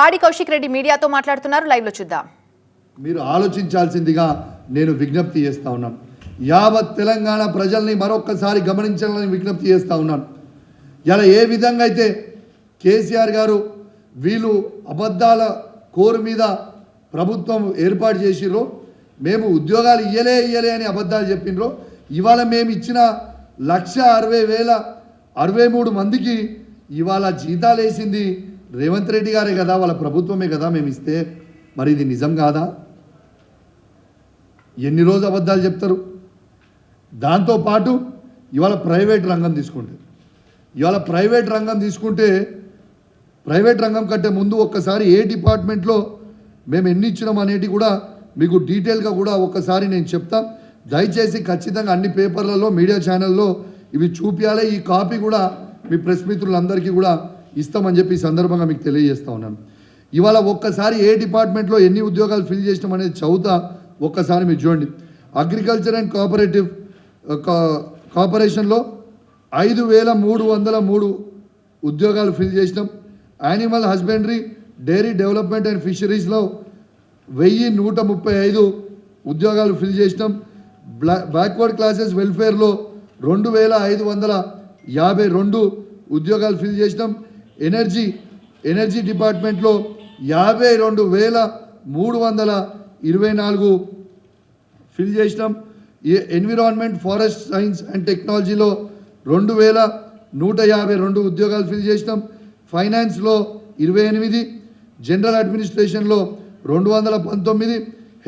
పాడి కౌశిక్ రెడ్డి మీడియాతో మాట్లాడుతున్నారు. లైవ్లో చూద్దాం. మీరు ఆలోచించాల్సిందిగా నేను విజ్ఞప్తి చేస్తా ఉన్నాను. యావత్ తెలంగాణ ప్రజల్ని మరొక్కసారి గమనించాలని విజ్ఞప్తి చేస్తా ఉన్నాను. ఇలా ఏ విధంగా అయితే కేసీఆర్ గారు వీళ్ళు అబద్ధాల కోరు మీద ప్రభుత్వం ఏర్పాటు చేసిర్రో మేము ఉద్యోగాలు ఇయ్యలే ఇయ్యలే అని అబద్ధాలు చెప్పిండ్రో ఇవాళ మేము ఇచ్చిన లక్ష అరవై వేల అరవై మూడు మందికి ఇవాళ జీతాలు వేసింది రేవంత్ రెడ్డి గారే కదా వాళ్ళ ప్రభుత్వమే కదా మేము ఇస్తే మరి ఇది నిజం కాదా? ఎన్ని రోజు అబద్ధాలు చెప్తారు? దాంతోపాటు ఇవాళ ప్రైవేట్ రంగం తీసుకుంటే ఇవాళ ప్రైవేట్ రంగం తీసుకుంటే ప్రైవేట్ రంగం కంటే ముందు ఒక్కసారి ఏ డిపార్ట్మెంట్లో మేము ఎన్ని ఇచ్చినాం అనేటి కూడా మీకు డీటెయిల్గా కూడా ఒక్కసారి నేను చెప్తాను దయచేసి ఖచ్చితంగా అన్ని పేపర్లలో మీడియా ఛానల్లో ఇవి చూపించాలి. ఈ కాపీ కూడా మీ ప్రెస్ మిత్రులందరికీ కూడా ఇస్తామని చెప్పి ఈ సందర్భంగా మీకు తెలియజేస్తా ఉన్నాను. ఇవాళ ఒక్కసారి ఏ డిపార్ట్మెంట్లో ఎన్ని ఉద్యోగాలు ఫిల్ చేసినాం అనేది చదువుతా ఒక్కసారి మీరు చూడండి. అగ్రికల్చర్ అండ్ కోఆపరేటివ్ కార్పొరేషన్లో ఐదు వేల మూడు వందల మూడు ఉద్యోగాలు ఫిల్ చేసినాం. Animal husbandry dairy development and ఫిషరీస్లో వెయ్యి నూట ముప్పై ఐదు ఉద్యోగాలు ఫిల్ చేసినాం. బ్లా బ్యాక్వర్డ్ క్లాసెస్ వెల్ఫేర్లో రెండు వేల ఐదు వందల యాభై రెండు ఉద్యోగాలు ఫిల్ చేసినాం. ఎనర్జీ ఎనర్జీ డిపార్ట్మెంట్లో యాభై రెండు వేల మూడు వందల ఇరవై నాలుగు ఫిల్ చేసినాం. ఎన్విరాన్మెంట్ ఫారెస్ట్ సైన్స్ అండ్ టెక్నాలజీలో రెండు వేల నూట యాభై రెండు ఉద్యోగాలు ఫిల్ చేసినాం. ఫైనాన్స్లో ఇరవై ఎనిమిది జనరల్ అడ్మినిస్ట్రేషన్లో రెండు వందల పంతొమ్మిది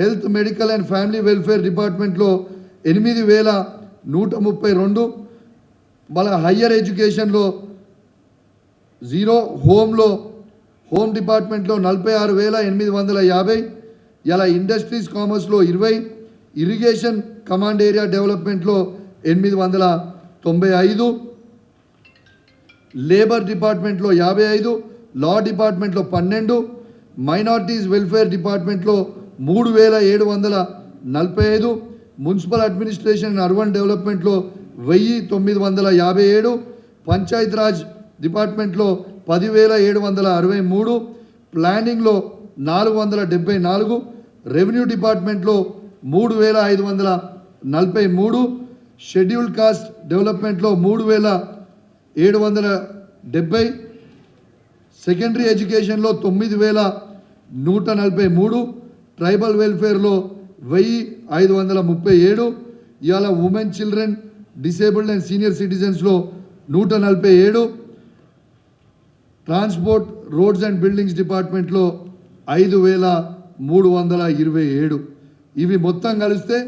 health medical and family welfare డిపార్ట్మెంట్లో ఎనిమిది వేల నూట ముప్పై రెండు. మళ్ళీ హయ్యర్ ఎడ్యుకేషన్లో జీరో హోమ్లో హోమ్ డిపార్ట్మెంట్లో నలభై ఆరు వేల ఎనిమిది వందల యాభై ఇలా ఇండస్ట్రీస్ కామర్స్లో ఇరవై ఇరిగేషన్ కమాండ్ ఏరియా డెవలప్మెంట్లో ఎనిమిది వందల తొంభై ఐదు లేబర్ డిపార్ట్మెంట్లో యాభై ఐదు లా డిపార్ట్మెంట్లో పన్నెండు మైనార్టీస్ వెల్ఫేర్ డిపార్ట్మెంట్లో మూడు వేల ఏడు వందల నలభై ఐదు మున్సిపల్ అడ్మినిస్ట్రేషన్ అండ్ అర్బన్ డెవలప్మెంట్లో వెయ్యి తొమ్మిది వందల యాభై ఏడు పంచాయత్ రాజ్ డిపార్ట్మెంట్లో పదివేల ఏడు వందల అరవై మూడు ప్లానింగ్లో నాలుగు వందల డెబ్బై నాలుగు రెవెన్యూ డిపార్ట్మెంట్లో మూడు వేల ఐదు వందల నలభై మూడు షెడ్యూల్డ్ కాస్ట్ డెవలప్మెంట్లో మూడు వేల ఏడు వందల డెబ్బై సెకండరీ ఎడ్యుకేషన్లో తొమ్మిది వేల నూట నలభై మూడు ట్రైబల్ వెల్ఫేర్లో వెయ్యి ఐదు వందల ముప్పై ఏడు ఇవాళ women children disabled and senior సిటిజన్స్లో నూట నలభై ఏడు ట్రాన్స్పోర్ట్ రోడ్స్ అండ్ బిల్డింగ్స్ డిపార్ట్మెంట్లో ఐదు వేల మూడు వందల ఇరవై ఏడు. ఇవి మొత్తం కలిస్తే